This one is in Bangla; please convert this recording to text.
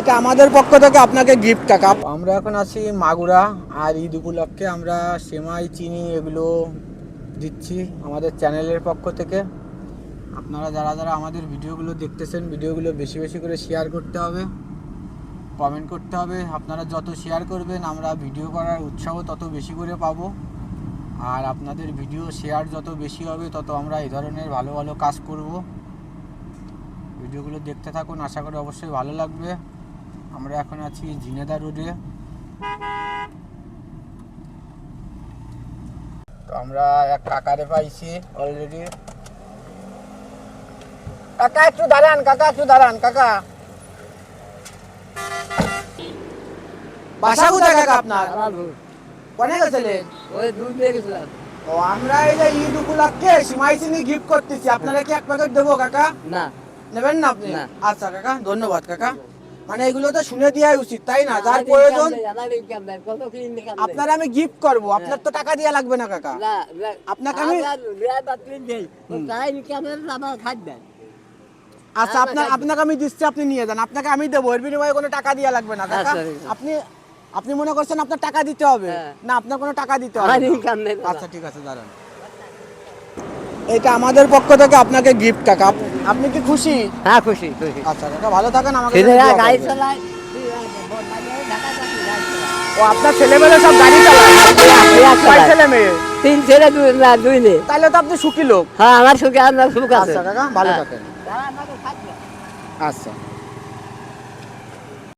এটা আমাদের পক্ষ থেকে আপনাকে গিফট কাকা আমরা এখন আছি মাগুরা আর ঈদ উপলক্ষে আমরা সেমাই, চিনি এগুলো দিচ্ছি আমাদের চ্যানেলের পক্ষ থেকে। আপনারা যারা যারা আমাদের ভিডিওগুলো দেখতেছেন, ভিডিওগুলো বেশি বেশি করে শেয়ার করতে হবে কমেন্ট করতে হবে। আপনারা যত শেয়ার করবেন, আমরা ভিডিও করার উৎসাহ তত বেশি করে পাবো। আর আপনাদের ভিডিও শেয়ার যত বেশি হবে, তত আমরা এই ধরনের ভালো ভালো কাজ করব। ভিডিওগুলো দেখতে থাকুন, আশা করি অবশ্যই ভালো লাগবে। আমরা এখন আছি ঝিনেদা রোডে। তো আমরা এক কাকারে পাইছি অলরেডি কাকা একটু দাঁড়ান কাকা একটু দাঁড়ান কাকা। বাসা কোথায় কাকা আপনার? কোনে গেছিলেন ওই দুধ দিয়ে গেছিলাম। ও আমরা এই যে ঈদ উপলক্ষে সিমাই চিনি গিফট করতেছি। আপনারা কি এক প্যাকেট দেবো কাকা? না। নেবেন না আপনি? আচ্ছা কাকা ধন্যবাদ কাকা। মানে এগুলো তো শুনে দেওয়াই উচিত তাই না? যার প্রয়োজন আপনারা আমি গিফট করব আপনার তো টাকা দেওয়া লাগবে না কাকা। আপনাকে আমি- দেয় আচ্ছা আপনার কাছে- আপনাকে আমি দিচ্ছি আপনি নিয়ে যান। আপনাকে আমি দেবো এর বিনিময়ে কোনো টাকা দেওয়া লাগবে না কাকা। ঠিক আছে। আপনি আপনি মনে করছেন আপনার টাকা দিতে হবে? হ্যাঁ। না আপনার কোনো টাকা দিতে হবে না। আচ্ছা ঠিক আছে দাঁড়ান। এটা আমাদের পক্ষ থেকে আপনাকে গিফট কাকা। আপনি কি খুশি? হ্যাঁ খুশি খুশি। আচ্ছা কাকা ভালো থাকেন আমাকে গাড়ি চালায়। ও আপনার ছেলেমেয়ে সব গাড়ি চালায়? কয় ছেলে মেয়ে? তিন ছেলে দুই না দুই নেই তাহলে তো আপনি সুখী লোক। হ্যাঁ আমার সুখী আপনার সুখ আছে। আচ্ছা কাকা ভালো হ্যাঁ। থাকেন। আচ্ছা।